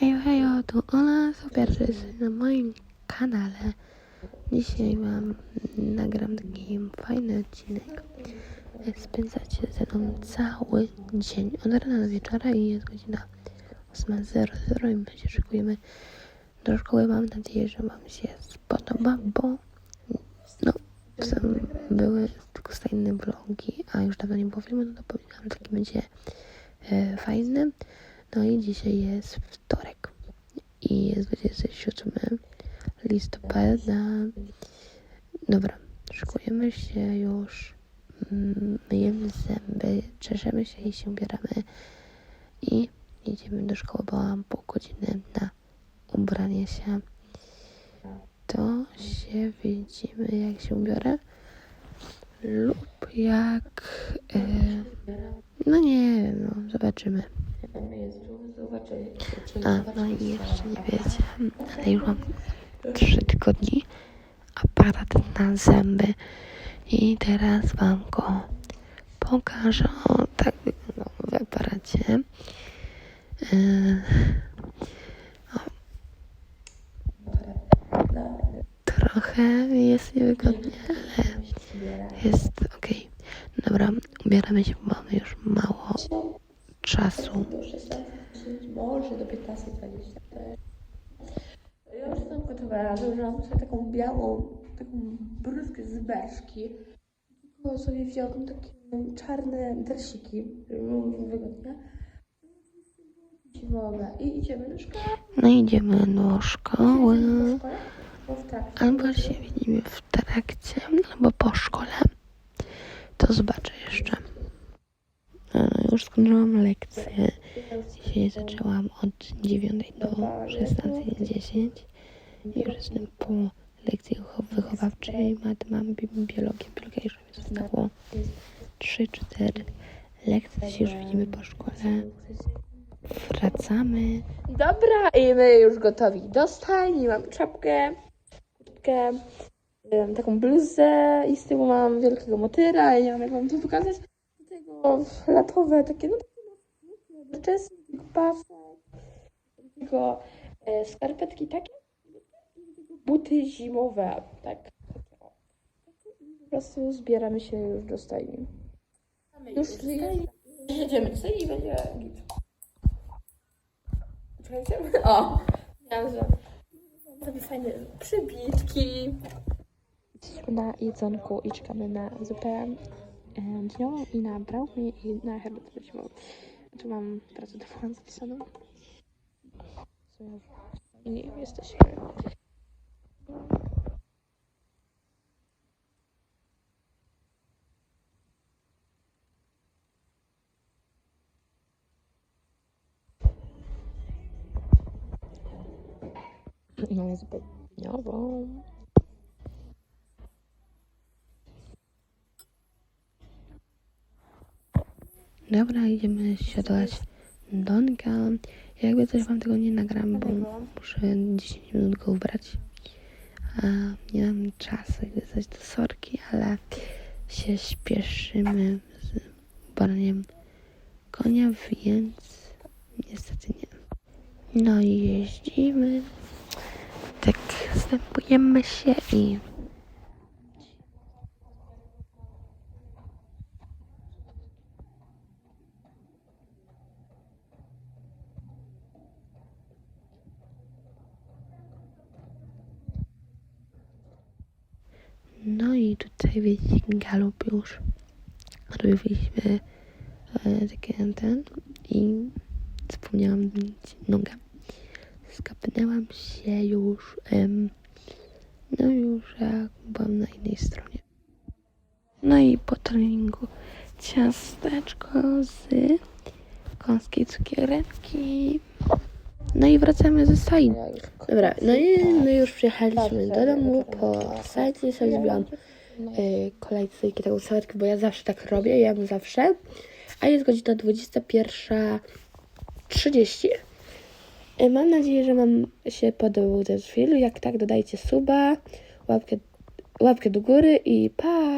Hejo, hejo, tu Ola Soperczys na moim kanale. Dzisiaj wam nagram taki fajny odcinek. Spędzacie ze mną cały dzień, od rana do wieczora i jest godzina 8.00 i my się szykujemy do szkoły. Mam nadzieję, że wam się spodoba, bo no, są, były tylko stajne vlogi, a już dawno nie było filmu, no to powiedziałam, że taki będzie e, fajny. No i dzisiaj jest wtorek i jest 27 listopada. Dobra, szykujemy się już, mm, myjemy zęby, czeszemy się i się ubieramy i jedziemy do szkoły, bo mam pół godziny na ubranie się. To się widzimy, jak się ubiorę lub jak... E, no nie wiem, no zobaczymy. A, no i jeszcze nie wiecie, ale już mam trzy tygodni aparat na zęby i teraz wam go pokażę. O, tak wygląda w aparacie. Yy. Trochę jest niewygodnie, ale jest ok. Dobra, ubieramy się, bo mamy już mało czasu. do 16, może do 15-20. Ja już jestem gotowa, założyłam sobie taką białą, taką bluzkę z beczki. Tylko sobie wziąłam takie czarne dersiki, żeby było wygodnie. I idziemy do szkoły. No idziemy do szkoły. Trakcie. Albo się widzimy w trakcie, albo po szkole. To zobaczę jeszcze. Już skończyłam lekcję. Dzisiaj zaczęłam od 9 do 16.10. I już jestem po lekcji wycho- wychowawczej. Mat mam bi- biologię. Biologia już mi zostało 3-4 lekcje. Dzisiaj już widzimy po szkole. Wracamy. Dobra, i my już gotowi do stajni. Mam czapkę, kurtkę, taką bluzę i z tyłu mam wielkiego motyla i nie wiem jak wam to pokazać. Latowe takie, no takie czesy, pasek, tego e, skarpetki takie buty zimowe, tak. takie. Po prostu zbieramy się już do stajni. Już jedziemy do stajni i będzie git. Czekajcie. O, miałam, że sobie fajne przybitki. Jesteśmy na jedzonku i czekamy na zupę dniową i na brownie i na herbatę zimową. Tu mam pracę domową zapisaną. I jesteśmy. Mamy zupę dniową. Dobra, idziemy siadać Donka. Jakby coś wam tego nie nagram, bo muszę 10 minut go ubrać. A nie mam czasu, jakby coś do sorki, ale się śpieszymy z ubraniem konia, więc niestety nie. No i jeździmy. Tak zstępujemy się i No widzicie galup już. Robiliśmy e, takie ten i zapomniałam mieć nogę. Skapnęłam się już, em, no już jak byłam na innej stronie. No i po treningu ciasteczko z kąskiej cukiereczki. No i wracamy ze stajni. Dobra, no i my już przyjechaliśmy do domu po sajcie, sobie zrobiłam y, kolejcyjki, taką sałatkę, bo ja zawsze tak robię, jem zawsze. A jest godzina 21.30. Y, Mam nadzieję, że Wam się podobał ten film. Jak tak, dodajcie suba, łapkę, łapkę do góry i pa!